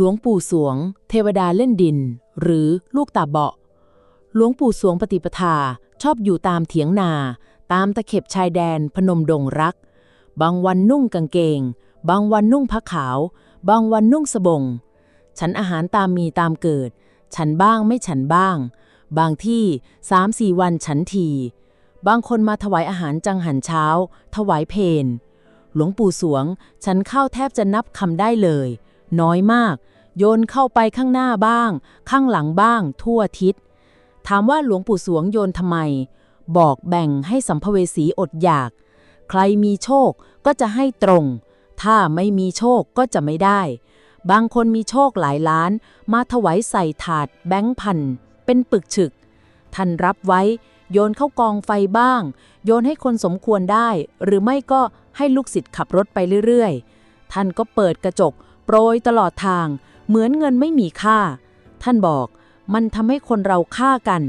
หลวงปู่สวง เทวดาเล่นดิน หรือลูกตาเบาะ หลวงปู่สวงปฏิปทาชอบอยู่ตามเถียงนา ตามตะเข็บชายแดนพนมดงรัก บางวันนุ่งกางเกง บางวันนุ่งผ้าขาว บางวันนุ่งสบง ฉันอาหารตามมีตามเกิด ฉันบ้างไม่ฉันบ้าง บางที่สามสี่วันฉันที บางคนมาถวายอาหารจังหันเช้า ถวายเพนหลวงปู่สวง ฉันเข้าแทบจะนับคำได้เลย น้อยมาก โยนเข้าไปข้างหน้าบ้าง ข้างหลังบ้าง ทั่วทิศ ถามว่าหลวงปู่สวงโยนทำไม บอกแบ่งให้สัมภเวสีอดอยาก ใครมีโชคก็จะให้ตรง ถ้าไม่มีโชคก็จะไม่ได้ บางคนมีโชคหลายล้าน มาถวายใส่ถาดแบงค์พัน เป็นปึกฉึก ท่านรับไว้โยนเข้ากองไฟบ้าง โยนให้คนสมควรได้ หรือไม่ก็ให้ลูกศิษย์ขับรถไปเรื่อย ๆ ท่านก็เปิดกระจก โปรยตลอดทาง เหมือนเงินไม่มีค่า ท่านบอกมันทำให้คนเราฆ่ากัน